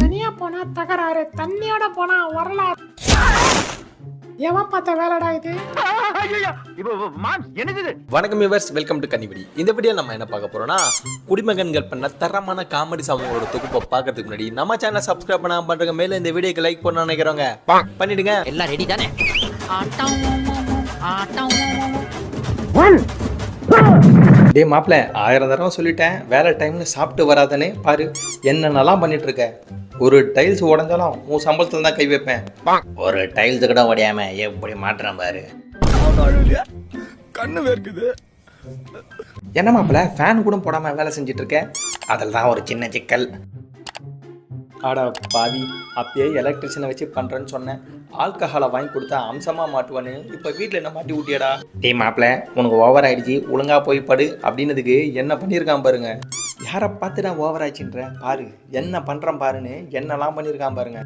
தனியா போனா தகராறு தண்ணியோட போனா வரலாறு. எவன் பார்த்த வேலைடா இது? வணக்கம் விவர்ஸ் வெல்கம் டு கன்னிபடி இந்த வீடியோ நம்ம என்ன பார்க்க போறோம்னா குடிமகன்கள் பண்ண தரமான காமெடி சம்பவங்களோட தொகுப்பை பார்க்கறதுக்கு முன்னாடி நம்ம சேனல் சப்ஸ்கிரைப் பண்ணாம பண்றவங்க மேல இந்த வீடியோக்கு லைக் பண்ண நினைக்கிறவங்க பண்ணிடுங்க. எல்லாம் ரெடி தானே? டே மாப்பிள்ள ஆயிரம் தடவை சொல்லிட்டேன். வேலை டைம்ல சாப்பிட்டு வராதனே பாரு. என்னென்னலாம் பண்ணிட்டு இருக்க ஒரு டைல்ஸ் உடஞ்சாலும் உன் சம்பளத்துல தான் கை வைப்பேன். ஒரு டைல்ஸ் கூட உடையாம எப்படி மாட்டுறேன் பாரு. என்ன மாப்பிள்ள ஃபேன் கூட போடாம வேலை செஞ்சுட்டு இருக்க அதில் தான் ஒரு சின்ன சிக்கல். ஆடா பாவி அப்பயே எலக்ட்ரிஷியனை வச்சு பண்றேன்னு சொன்னேன். ஆல்கஹாலை வாங்கி கொடுத்தா அம்சமா மாட்டுவான்னு இப்போ வீட்டில் என்ன மாட்டி விட்டியடா டேய் மாப்பிள்ள உனக்கு ஓவர் ஆயிடுச்சு ஒழுங்கா போய் படு அப்படின்னதுக்கு என்ன பண்ணியிருக்கான் பாருங்க. யாரை பார்த்து நான் ஓவர் ஆச்சுன்ற பாரு என்ன பண்றான் பாருன்னு என்னெல்லாம் பண்ணியிருக்கான் பாருங்க.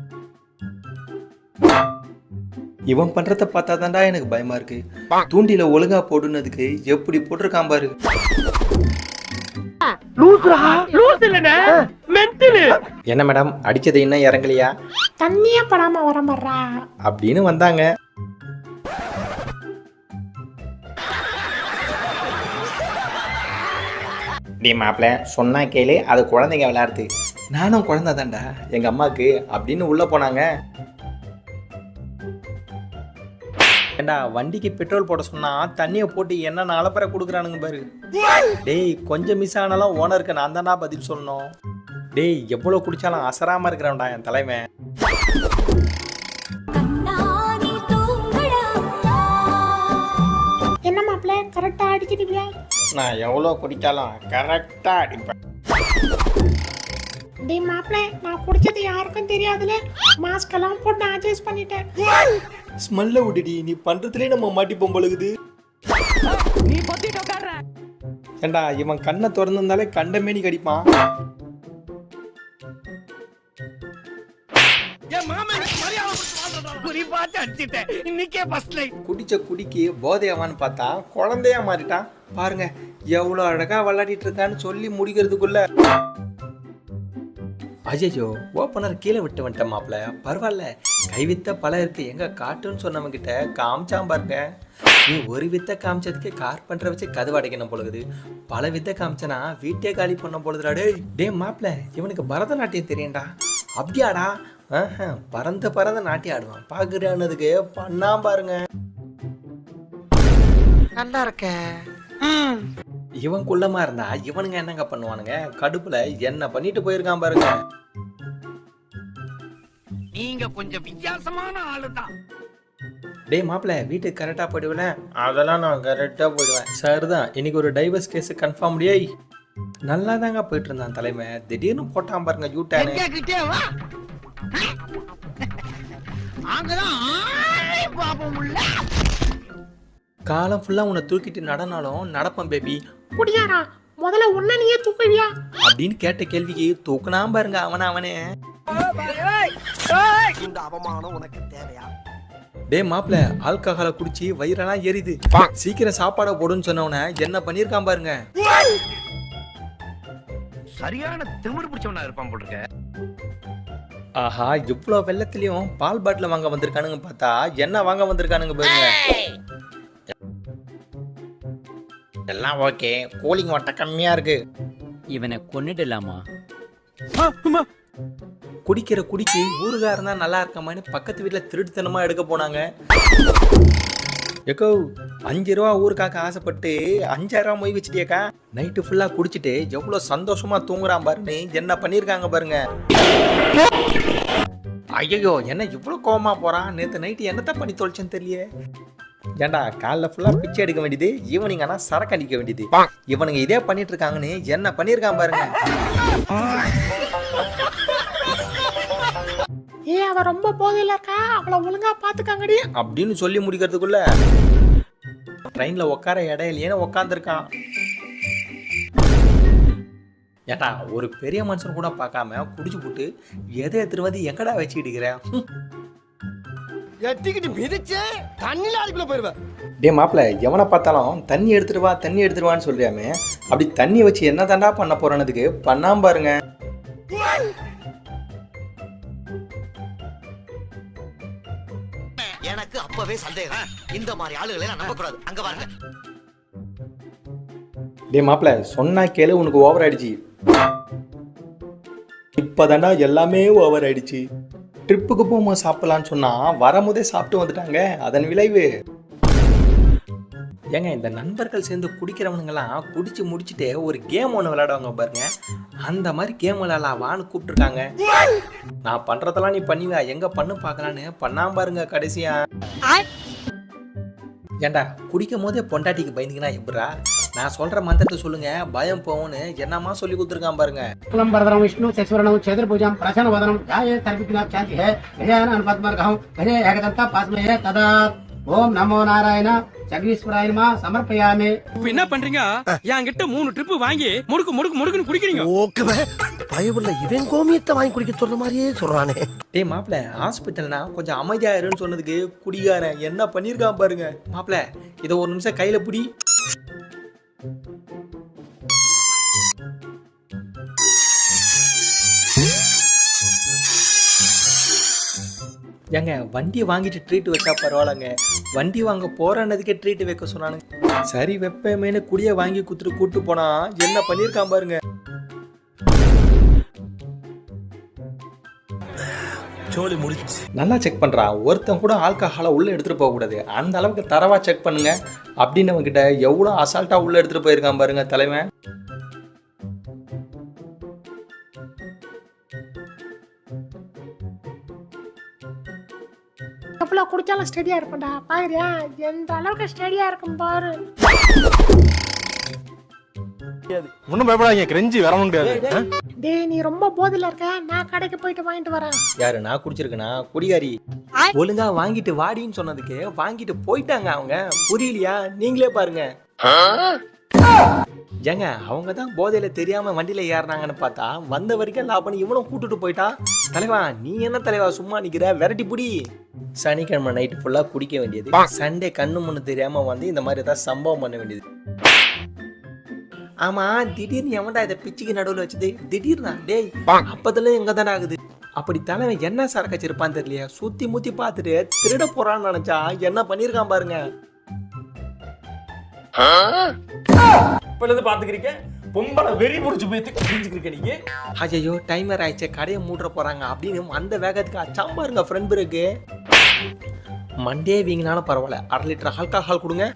இவன் பண்றத பார்த்தா தான்டா எனக்கு பயமா இருக்கு. தூண்டில ஒழுங்கா போடுனதுக்கு எப்படி போட்டிருக்கான் பாரு. என்ன மேடம் அடிச்சது இன்னும் இறங்கலையா? தண்ணியே படாம வர மாட்றா. அப்படின்னு வந்தாங்க. டேய் மாப்பிள்ள சொன்னா கேளு அது குழந்தைங்க விளையாடுது. நானும் குழந்தை தான்டா எங்க அம்மாக்கு அப்படின்னு உள்ள போனாங்க. ஏண்டா வண்டிக்கு பெட்ரோல் போட சொன்னா தண்ணியை போட்டு என்ன நலப்பற கொடுக்குறானுங்க பாரு. டேய் கொஞ்சம் மிஸ் ஆனாலும் ஓனருக்கு நான் தான்டா பதில் சொல்லணும். டேய் எவ்வளோ குடிச்சாலும் அசராம இருக்கிறான்டா என் தலைவன். என்ன மாப்பிள்ள கரெக்டா அடிக்கிட்டியா நான் எவ்வளோ குடிச்சாலும் கரெக்டாக அடிப்பேன். மாப்பிள்ள நான் குடிச்சது யாருக்கும் தெரியாதுல. மாஸ்க் எல்லாம் போட்டு அட்ஜஸ்ட் பண்ணிட்டேன். ஸ்மெல்ல விடுடி நீ பண்றதுலயே நம்ம மாட்டிப்போம் பொழுகுது. ஏண்டா இவன் கண்ணை திறந்திருந்தாலே கண்டமேனி கடிப்பான் குடிச்ச குடிக்கு போதையவான்னு பார்த்தா குழந்தையா மாறிட்டான் பாருங்க எவ்வளோ அழகா விளையாடிட்டு இருக்கான்னு சொல்லி முடிக்கிறதுக்குள்ள. அஜயோ ஓப்பனர் கீழே விட்டு வந்துட்டேன் மாப்ள பரவாயில்ல கைவித்த பல இருக்கு. எங்க காட்டுன்னு சொன்னவங்க கிட்ட காமிச்சாம் பாருங்க. நீ ஒரு வித்த காமிச்சதுக்கு கார்பெண்டரை வச்சு கதவு அடைக்கணும் பொழுது. பல வித்த காமிச்சனா வீட்டே காலி பண்ண பொழுதுடா டே டேய் மாப்ள இவனுக்கு பரதநாட்டியம் தெரியும்டா. அப்படியாடா பறந்த பறந்த நாட்டியம் ஆடுவான். பாக்குறானதுக்கு பண்ணா பாருங்க. நல்லா இருக்க. இவன் குள்ளமா இருந்தா இவனுங்க என்னங்க பண்ணுவானுங்க? கடுப்புல என்ன பண்ணிட்டு போயிருக்கான் பாருங்க. நீங்க கொஞ்சம் வித்தியாசமான ஆளுதான். டேய் மாப்பிள்ள வீட்டுக்கு கரெக்டாக போயிடுவேன்? அதெல்லாம் நான் கரெக்டாக போயிடுவேன். சார் தான் இன்னைக்கு ஒரு டைவர்ஸ் கேஸ் கன்ஃபார்ம் முடியாய் நல்லா தாங்க போயிட்டு இருந்தான் தலைமை. திடீர்னு போட்டான் பாருங்க யூட்டானு அங்கதான் ஆளே பாப்போம் உள்ள. காலம் ஃபுல்லாக உன்னை தூக்கிட்டு நடனாலும் நடப்பேன் பேபி குடியாரா முதல்ல உன்ன நீயே தூக்குவியா? அப்படின்னு கேட்ட கேள்விக்கு தூக்குனாம் பாருங்க அவன அவனே. இந்த அவமானம் உனக்கு தேவையா? டேய் மாப்பிள்ள ஆல்கஹாலை குடிச்சு வயிறெல்லாம் எரியுது. சீக்கிரம் சாப்பாடை போடுன்னு சொன்னவன என்ன பண்ணியிருக்கான் பாருங்க. சரியான திமிரு பிடிச்சவனா இருப்பான் போல் இருக்க. ஆஹா இவ்வளோ வெள்ளத்துலயும் பால் பாட்டில் வாங்க வந்திருக்கானுங்க பார்த்தா என்ன வாங்க வந்திருக்கானுங்க பாருங்க. எல்லாம் ஓகே கூலிங் ஓட்ட கம்மியா இருக்கு. இவனை கொன்னுடலாமா? குடிக்கிற குடிக்கு ஊருகா இருந்தா நல்லா இருக்கமான்னு பக்கத்து வீட்டில் திருட்டுத்தனமா எடுக்க போனாங்க. எக்கோ அஞ்சு ரூபா ஊருக்காக்க ஆசைப்பட்டு அஞ்சாயிரம் மொய் வச்சிட்டியக்கா? நைட்டு ஃபுல்லா குடிச்சிட்டு எவ்வளோ சந்தோஷமா தூங்குறான் பாருன்னு என்ன பண்ணியிருக்காங்க பாருங்க. ஐயோ என்ன இவ்வளோ கோவமா போறான்? நேற்று நைட்டு என்னத்த பண்ணி தொலைச்சேன்னு தெரியல ஏண்டா காலைல ஃபுல்லாக பிச்சை எடுக்க வேண்டியது ஈவினிங் ஆனால் சரக்கு அடிக்க வேண்டியது. இவனுங்க இதே பண்ணிட்டு இருக்காங்கன்னு என்ன பண்ணியிருக்கான் பாருங்க. ஏ அவ ரொம்ப போதையில இருக்கா? அவளை ஒழுங்கா பாத்துக்காங்கடி. அப்படின்னு சொல்லி முடிக்கிறதுக்குள்ள ட்ரெயின்ல உட்கார இல்லையேன்னு உட்காந்துருக்கான் ஏட்டா ஒரு பெரிய மனுஷன் கூட பார்க்காம குடிச்சு போட்டு எதை எடுத்துட்டு வந்து எங்கடா வச்சுக்கிட்டுக்கிறேன் எட்டிக்கிட்டு மிதிச்சு தண்ணியில் அதுக்குள்ள போயிடுவேன் டே மாப்பிள்ள எவனை பார்த்தாலும் தண்ணி எடுத்துட்டு வா தண்ணி எடுத்துட்டு வான்னு சொல்றியாமே? அப்படி தண்ணி வச்சு என்ன தாண்டா பண்ண போறனதுக்கு பண்ணாம பாருங்க. எனக்கு அப்பவே சந்தேகம். இந்த மாதிரி ஆளுகளை நான் நம்பக்கூடாது. அங்க பாருங்க. டே மாப்பிள்ள சொன்னா கேளு உனக்கு ஓவர் ஆயிடுச்சு. இப்போதாண்டா எல்லாமே ஓவர் ஆயிடுச்சு. ட்ரிப்புக்கு போகும்போது சாப்பிடலான்னு சொன்னா வரும்போதே சாப்பிட்டு வந்துட்டாங்க. அதன் விளைவு. ஏங்க இந்த நண்பர்கள் சேர்ந்து குடிக்கிறவனுங்கெல்லாம் குடிச்சு முடிச்சுட்டு ஒரு கேம் ஒன்று விளையாடுவாங்க பாருங்க. அந்த மாதிரி கேம் விளையாடலாம் வான்னு கூப்பிட்டுருக்காங்க. நான் பண்றதெல்லாம் நீ பண்ணிவா எங்க பண்ணு பார்க்கலான்னு? பண்ணாம பாருங்க கடைசியா. ஏண்டா குடிக்கும் போதே பொண்டாட்டிக்கு பயந்துக்கினா எப்படா நான் சொல்ற மந்திரத்தை சொல்லுங்க. பயம் போகும்னு என்னமா சொல்லி கொடுத்துருக்கான் பாருங்க. குலம்பரதரம் விஷ்ணு சசிவரணம் சேதுர்பூஜம் பிரசன வதனம் ஜாய தர்பிக்னா சாந்தி ஹே கஜான அனுபத்மர்கம் கஜே ஏகதந்தா பாஸ்மயே ததா. ஓம் நமோ நாராயணா. ஜகதீஸ்வராயமா சமர்ப்பயாமே. இப்ப என்ன பண்றீங்க? என்கிட்ட மூணு ட்ரிப் வாங்கி முடுக்கு முடுக்கு முடுக்குன்னு குடிக்கிறீங்க. ஓகே பயவுள்ள இவன் கோமியத்தை வாங்கி குடிக்க சொல்ற மாதிரியே சொல்றானே. டேய் மாப்ள ஹாஸ்பிட்டல்னா கொஞ்சம் அமைதியாயிருன்னு சொன்னதுக்கு குடிகாரன் என்ன பண்ணிருக்கான் பாருங்க. மாப்ள இதை ஒரு நிமிஷம் கையில புடி. ஏங்க வண்டி வாங்கிட்டு ட்ரீட் வச்சா பரவாயில்லங்க. வண்டி வாங்க போறானதுக்கே ட்ரீட் வைக்க சொன்னானுங்க. சரி வெப்பமேனு குடிய வாங்கி குத்துட்டு கூட்டு போனா என்ன பண்ணியிருக்கான் பாருங்க. சோலி முடிச்சு நல்லா செக் பண்ணுறான் ஒருத்தன் கூட ஆல்கஹாலை உள்ளே எடுத்துகிட்டு போகக்கூடாது அந்த அளவுக்கு தரவா செக் பண்ணுங்க. அப்படின்னு அவங்ககிட்ட எவ்வளோ அசால்ட்டாக உள்ளே எடுத்துகிட்டு போயிருக்கான் பாருங்க தலைவன். எவ்வளவு குடிச்சாலும் ஸ்டெடியா இருப்பேன்டா. பாக்குறியா எந்த அளவுக்கு ஸ்டெடியா இருக்கும் பாரு. ஒன்னும் பயப்படாதீங்க கிரெஞ்சி வர முடியாது டேய் நீ ரொம்ப போதில இருக்க. நான் கடைக்கு போயிட்டு வாங்கிட்டு வரேன். யாரு நான் குடிச்சிருக்கேனா? குடிகாரி. ஒழுங்கா வாங்கிட்டு வாடின்னு சொன்னதுக்கு வாங்கிட்டு போயிட்டாங்க அவங்க. புரியலையா? நீங்களே பாருங்க. ஏங்க அவங்க தான் போதையில தெரியாம வண்டியில ஏறினாங்கன்னு பார்த்தா வந்த வரைக்கும் லாபம் இவனும் கூட்டிட்டு போயிட்டான் தலைவா நீ என்ன தலைவா சும்மா நிக்கிற? விரட்டி புடி. சனிக்கிழமை நைட்டு ஃபுல்லா குடிக்க வேண்டியது. சண்டே கண்ணு முன்னு தெரியாம வந்து இந்த மாதிரி ஏதாவது சம்பவம் பண்ண வேண்டியது. ஆமா திடீர்னு எவன்டா இதை பிச்சுக்கு நடுவில் வச்சது? திடீர்னா? டேய் அப்பத்துல எங்க தானே ஆகுது? அப்படி தலைவன் என்ன சரக்கு வச்சிருப்பான்னு தெரியலையா? சுத்தி முத்தி பார்த்துட்டு திருட போறான்னு நினைச்சா என்ன பண்ணிருக்கான் பாருங்க. இப்ப பாத்துக்கிறீங்க? பொம்பளை வெறி முடிச்சு போய் குடிச்சுக்கிறீங்க நீங்க. ஐயோ டைமர் ஆயிடுச்சு கடையை மூடுற போறாங்க அப்படின்னு அந்த வேகத்துக்கு அச்சாம் பாருங்க ஃப்ரெண்ட் பிரேக்கு மண்டே வீங்கினாலும் பரவாயில்ல அரை லிட்டர் ஆல்கஹால் கொடுங்க.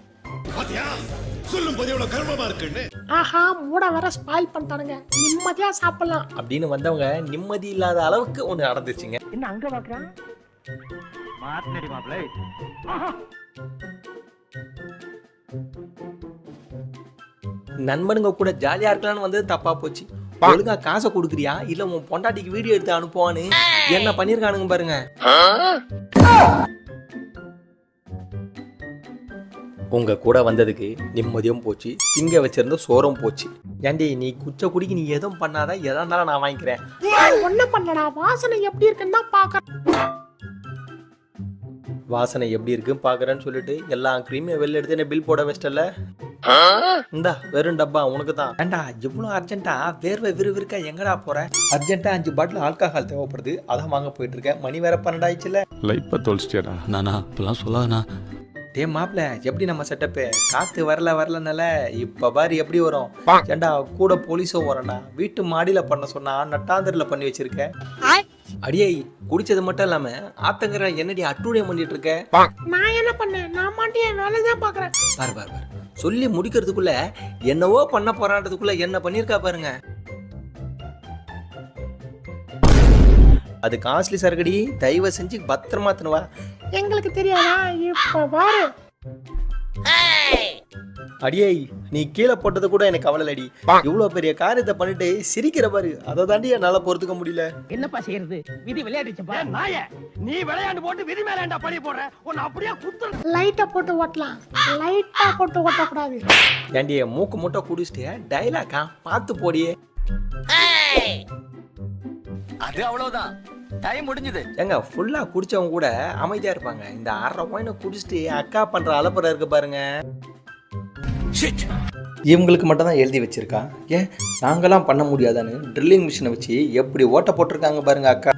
ஆஹா மூட வேற ஸ்பாயில் பண்ணிட்டானுங்க. நிம்மதியா சாப்பிடலாம். அப்படின்னு வந்தவங்க நிம்மதி இல்லாத அளவுக்கு ஒன்று நடந்துச்சுங்க. என்ன அங்க பாக்குறான் மாத்தினடி மாப்பிள்ளை. நண்பனுங்க கூட ஜாலியா இருக்கலாம்னு வந்தது தப்பா போச்சு. ஒழுங்கா காசை கொடுக்குறியா? இல்ல உன் பொண்டாட்டிக்கு வீடியோ எடுத்து அனுப்புவான்னு என்ன பண்ணிருக்கானுங்க பாருங்க. உங்க கூட வந்ததுக்கு நிம்மதியும் போச்சு. திங்க வச்சிருந்த சோறும் போச்சு. ஏண்டி நீ குச்ச குடிக்கு நீ எதுவும் பண்ணாத? எதா இருந்தாலும் நான் வாங்கிக்கிறேன். ஒன்னும் பண்ணடா. வாசனை எப்படி இருக்குன்னு தான் வாசனை எப்படி இருக்குன்னு பாக்குறேன்னு சொல்லிட்டு எல்லா கிரீமையும் வெளில எடுத்து என்ன பில் போட வச்சிட்டல இந்தா வெறும் டப்பா உனக்கு தான் ஏண்டா இவ்வளோ அர்ஜென்ட்டா வேர்வை விறுவிறுக்கா எங்கடா போற? அர்ஜென்ட்டா அஞ்சு பாட்டில் ஆல்கஹால் தேவைப்படுது. அதான் வாங்க போயிட்டு இருக்கேன். மணி வேற பன்னெண்டாயிடுச்சுல லைஃப்பை தொலைச்சிட்டியாடா? நானா? இப்பெல்லாம் சொல்லாதண்ணா. டே மாப்ள எப்படி நம்ம செட்டப்பு காத்து வரல வரலனால இப்ப பாரு எப்படி வரும். ஏண்டா கூட போலீஸும் வரண்டா வீட்டு மாடியில பண்ண சொன்னா நட்டாந்தரில் பண்ணி வச்சிருக்க. அடியே குடிச்சது மட்டும் இல்லாம ஆத்தங்கர என்னடி அட்டூழியம் பண்ணிட்டு இருக்க? நான் என்ன பண்ணேன்? நான் மாட்டி என் வேலை தான் பாக்குறேன் பாரு பாரு பாரு. சொல்லி முடிக்கிறதுக்குள்ள என்னவோ பண்ண போறான்றதுக்குள்ள என்ன பண்ணியிருக்கா பாருங்க. அது காஸ்ட்லி சரகடி தயவு செஞ்சு பத்திரமா எங்களுக்கு தெரியாதா? இப்ப பாரு. அடியே நீ கீழே போட்டது கூட எனக்கு கவலைலடி இவ்வளவு பெரிய காரியத்தை பண்ணிட்டு சிரிக்கிற பாரு. அதை தாண்டி என்னால பொறுத்துக்க முடியல. என்னப்பா செய்யறது? விதி விளையாடிச்சப்பா நாய நீ விளையாண்டு போட்டு விதி மேலேண்டா பழி போடுற? உன்னை அப்படியே குத்து லைட்டை போட்டு ஓட்டலாம். லைட்டா போட்டு ஓட்டக்கூடாது. ஏண்டி மூக்கு முட்டை குடிச்சிட்டு டைலாக்கா பார்த்து போடியே. அது அவ்வளவுதான். டைம் முடிஞ்சது. ஏங்க ஃபுல்லா குடிச்சவங்க கூட அமைதியா இருப்பாங்க. இந்த அரை பாயிண்ட் குடிச்சிட்டு அக்கா பண்ற அலப்பறை இருக்கு பாருங்க. இவங்களுக்கு மட்டும் தான் எழுதி வச்சிருக்கா? ஏன் நாங்களாம் பண்ண முடியாதான்னு ட்ரில்லிங் மிஷினை வச்சு எப்படி ஓட்ட போட்டிருக்காங்க பாருங்க அக்கா.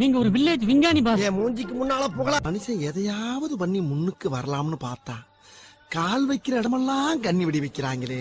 நீங்க ஒரு வில்லேஜ் விஞ்ஞானி பாஸ் என் மூஞ்சிக்கு முன்னால புகழ. மனுஷன் எதையாவது பண்ணி முன்னுக்கு வரலாம்னு பார்த்தா கால் வைக்கிற இடமெல்லாம் கண்ணி விடி வைக்கிறாங்களே.